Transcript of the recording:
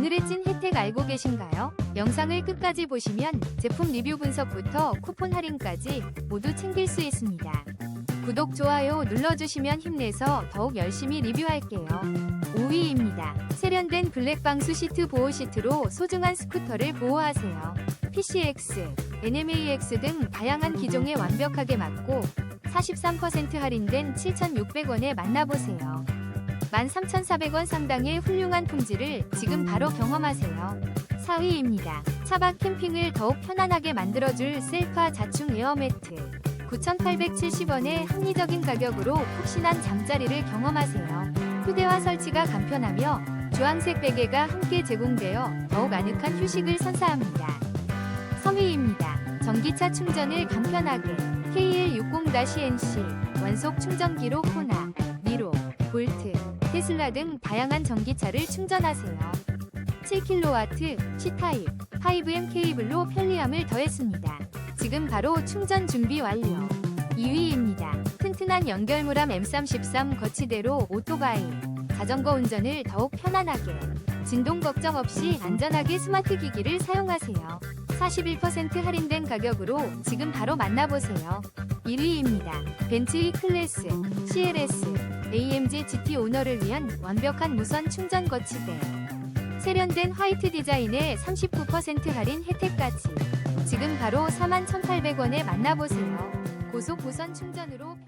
오늘의 찐 혜택 알고 계신가요? 영상을 끝까지 보시면 제품 리뷰 분석부터 쿠폰 할인까지 모두 챙길 수 있습니다. 구독, 좋아요 눌러주시면 힘내서 더욱 열심히 리뷰할게요. 5위입니다. 세련된 블랙 방수 시트 보호 시트로 소중한 스쿠터를 보호하세요. PCX, NMAX 등 다양한 기종에 완벽하게 맞고 43% 할인된 7,600원에 만나보세요. 13,400원 상당의 훌륭한 품질을 지금 바로 경험하세요. 4위입니다. 차박 캠핑을 더욱 편안하게 만들어줄 셀카 자충 에어매트. 9,870원의 합리적인 가격으로 푹신한 잠자리를 경험하세요. 휴대화 설치가 간편하며 주황색 베개가 함께 제공되어 더욱 아늑한 휴식을 선사합니다. 3위입니다. 전기차 충전을 간편하게 KL60-NC 완속 충전기로 코나, 테슬라 등 다양한 전기차를 충전하세요. 7kW C타입 5M 케이블로 편리함을 더했습니다. 지금 바로 충전 준비 완료. 2위입니다. 튼튼한 연결물함 M33 거치대로 오토바이, 자전거 운전을 더욱 편안하게, 진동 걱정 없이 안전하게 스마트 기기를 사용하세요. 41% 할인된 가격으로 지금 바로 만나보세요. 1위입니다. 벤츠 클래스, CLS, AMG GT 오너를 위한 완벽한 무선 충전 거치대. 세련된 화이트 디자인에 39% 할인 혜택까지. 지금 바로 41,800원에 만나보세요. 고속 무선 충전으로